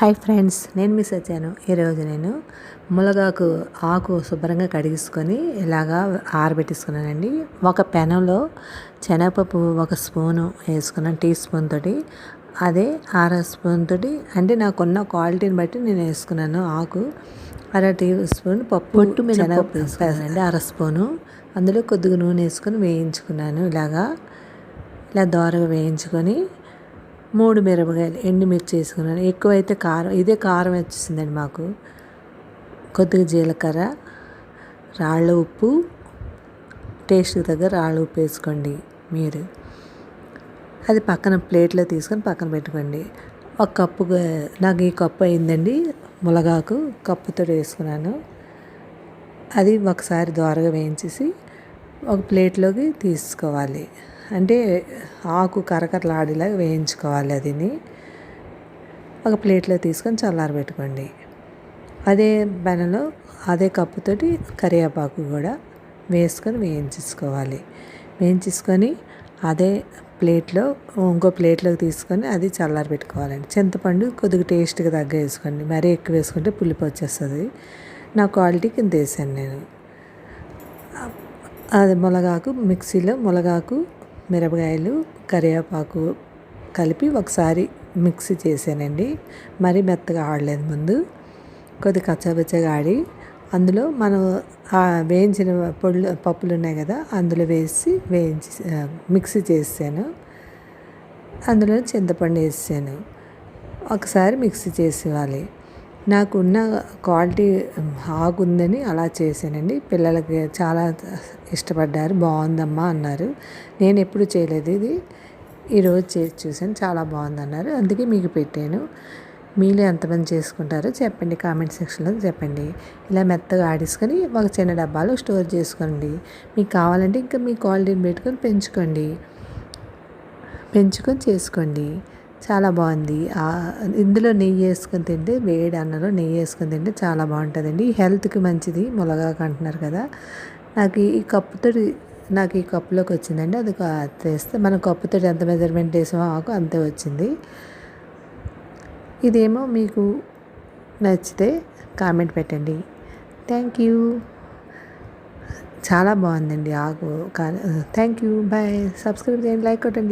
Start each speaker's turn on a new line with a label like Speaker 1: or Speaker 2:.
Speaker 1: Hi friends నేను miss వచ్చాను ఈరోజు నేను మునగాకు ఆకు శుభ్రంగా కడిగించుకొని ఇలాగా ఆరబెట్టేసుకున్నానండి. ఒక పెనంలో శనగపప్పు ఒక స్పూను వేసుకున్నాను టీ స్పూన్ తోటి. అదే అర స్పూన్ తోటి అంటే నాకున్న క్వాలిటీని బట్టి నేను వేసుకున్నాను ఆకు. అర టీ స్పూన్ పప్పు
Speaker 2: పొట్టు
Speaker 1: శనగపప్పు వేసుకున్నానండి. అర స్పూను. అందులో కొద్దిగా నూనె వేసుకొని వేయించుకున్నాను ఇలాగా. ఇలా దోరగా వేయించుకొని మూడు మిరపకాయలు ఎండుమిర్చి వేసుకున్నాను. ఎక్కువైతే కారం ఇదే కారం వచ్చేసిందండి మాకు. కొద్దిగా జీలకర్ర రాళ్ళ ఉప్పు టేస్ట్కి తగ్గ రాళ్ళ ఉప్పు వేసుకోండి మీరు. అది పక్కన ప్లేట్లో తీసుకొని పక్కన పెట్టుకోండి. ఒక కప్పు నాకు ఈ కప్పు అయిందండి ములగాకు కప్పుతో వేసుకున్నాను. అది ఒకసారి దోరగా వేయించేసి ఒక ప్లేట్లోకి తీసుకోవాలి. అంటే ఆకు కరకరలాడేలాగా వేయించుకోవాలి అదిని. ఒక ప్లేట్లో తీసుకొని చల్లారబెట్టుకోండి అదే బెనలో అదే కప్పుతోటి కరివేపాకు కూడా వేసుకొని వేయించుకోవాలి వేయించుకొని అదే ప్లేట్లో ఇంకో ప్లేట్లోకి తీసుకొని అది చల్లారబెట్టుకోవాలండి చింతపండు కొద్దిగా టేస్ట్గా తగ్గ వేసుకోండి. మరీ ఎక్కువ వేసుకుంటే పులిపి వచ్చేస్తుంది. నా క్వాలిటీకి ఇంత వేసాను నేను. అది మునగాకు మిక్సీలో మునగాకు మిరపకాయలు కరివేపాకు కలిపి ఒకసారి మిక్సీ చేశానండి. మరీ మెత్తగా ఆడలేదు ముందు. కొద్ది కచ్చాపచ్చగా ఆడి అందులో మనం వేయించిన పొడులు పప్పులు ఉన్నాయి కదా అందులో వేసి వేయించి మిక్సీ చేసాను అందులో చింతపండు వేసాను. ఒకసారి మిక్సీ చేసేవాలి నాకున్న క్వాలిటీ హాగుందని అలా చేశానండి. పిల్లలకి చాలా ఇష్టపడ్డారు. బాగుందమ్మా అన్నారు. నేను ఎప్పుడు చేయలేదు ఇది. ఈరోజు చేసి చూసాను చాలా బాగుంది అన్నారు అందుకే మీకు పెట్టాను. మీలో ఎంతమంది చేసుకుంటారో చెప్పండి. కామెంట్ సెక్షన్లో చెప్పండి. ఇలా మెత్తగా ఆడేసుకొని ఒక చిన్న డబ్బాలో స్టోర్ చేసుకోండి. మీకు కావాలంటే ఇంకా మీ క్వాలిటీని పెట్టుకొని పెంచుకోండి. పెంచుకొని చేసుకోండి. చాలా బాగుంది. ఇందులో నెయ్యి వేసుకొని తింటే వేడి అన్నంలో నెయ్యి వేసుకొని తింటే చాలా బాగుంటుందండి. హెల్త్కి మంచిది ములగాకు అంటున్నారు కదా. నాకు ఈ కప్పుతో నాకు ఈ కప్పులోకి వచ్చిందండి. అది తెస్తే మనం కప్పుతో ఎంత మెజర్మెంట్ వేసామో ఆకు అంతే వచ్చింది. ఇదేమో మీకు నచ్చితే కామెంట్ పెట్టండి. Thank you. చాలా బాగుందండి ఆకు. Thank you. బాయ్. సబ్స్క్రైబ్ చేయండి లైక్ కొట్టండి.